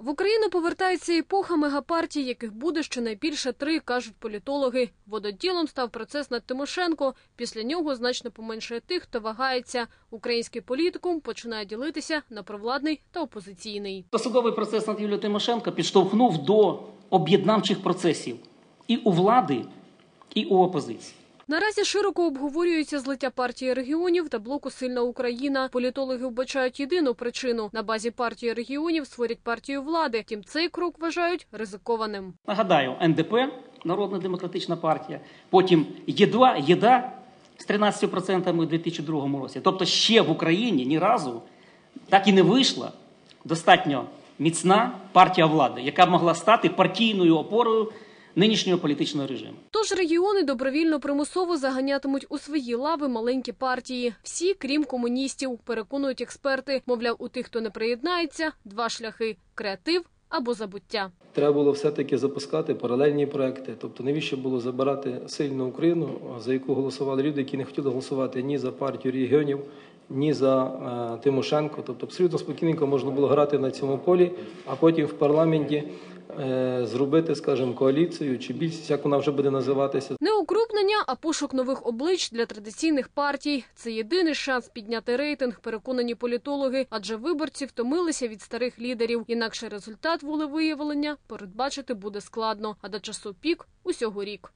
В Україну повертається епоха мегапартій, яких буде щонайбільше три, кажуть політологи. Вододілом став процес над Тимошенко. Після нього значно поменшує тих, хто вагається. Український політикум починає ділитися на провладний та опозиційний. Судовий процес над Юлією Тимошенко підштовхнув до об'єднавчих процесів і у влади, і у опозиції. Наразі широко обговорюється злиття партії регіонів та блоку Сильна Україна. Політологи вбачають єдину причину на базі партії регіонів створять партію влади. Втім, цей крок вважають ризикованим. Нагадаю, НДП, Народна демократична партія, потім ЄДА, ЄДА з 13% у 2002 році. Тобто ще в Україні ні разу так і не вийшла достатньо міцна партія влади, яка могла стати партійною опорою нинішнього політичного режиму. Тож регіони добровільно примусово заганятимуть у свої лави маленькі партії. Всі, крім комуністів, переконують експерти. Мовляв, у тих, хто не приєднається, два шляхи креатив або забуття. Треба було все-таки запускати паралельні проекти. Тобто, навіщо було забирати сильну Україну, за яку голосували люди, які не хотіли голосувати ні за партію регіонів, ні за е, Тимошенко. Тобто, абсолютно спокійненько можна було грати на цьому полі, а потім в парламенті е, зробити, скажімо, коаліцію чи більшість, як вона вже буде називатися. Не укрупнення, а пошук нових облич для традиційних партій. Це єдиний шанс підняти рейтинг, переконані політологи, адже виборці втомилися від старих лідерів. Інакше результат волевиявлення передбачити буде складно, а до часу пік усього рік.